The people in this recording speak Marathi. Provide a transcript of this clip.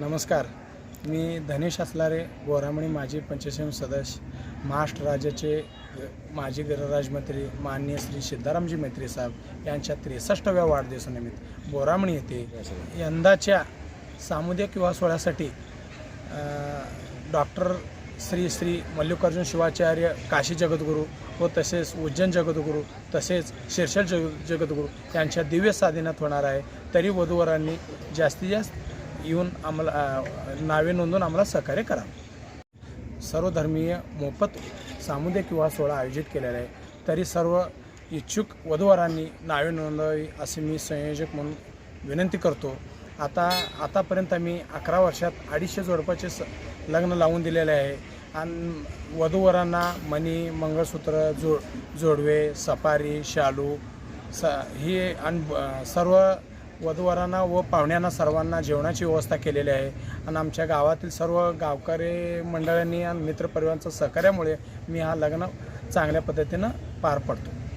नमस्कार. मी धनेश असलारे गोरामणी माजी पंचायत सदस्य महाराष्ट्र राज्याचे माजी गृहराजमंत्री माननीय श्री सिद्धारामजी मैत्री साहेब यांच्या त्रेसष्टाव्या वाढदिवसानिमित्त बोरामणी येथे यंदाच्या सामुदायिक विवाह सोहळ्यासाठी डॉक्टर श्री श्री मल्लिकार्जुन शिवाचार्य काशी जगद्गुरू व तसेच उज्जैन जगद्गुरू तसेच शीर्षल जग जगद्गुरू यांच्या दिव्य साधनात होणार आहे. तरी वधूवरांनी जास्तीत जास्त येऊन आम्हाला नावे नोंदवून आम्हाला सहकार्य करा. सर्वधर्मीय मोफत सामुदायिक विवाह सोहळा आयोजित केलेला आहे. तरी सर्व इच्छुक वधूवरांनी नावे नोंदवावी असे मी संयोजक म्हणून विनंती करतो. आता आतापर्यंत आम्ही अकरा वर्षात अडीचशे जोडपाचे स लग्न लावून दिलेले आहे. आणि वधूवरांना मणी मंगळसूत्र जो जोडवे सफारी शालू स ही आणि सर्व वधूवरांना व पाहुण्यांना सर्वांना जेवणाची व्यवस्था केलेली आहे. आणि आमच्या गावातील सर्व गावकरी मंडळांनी आणि मित्रपरिवारांच्या सहकार्यामुळे मी हा लग्न चांगल्या पद्धतीनं पार पडतो.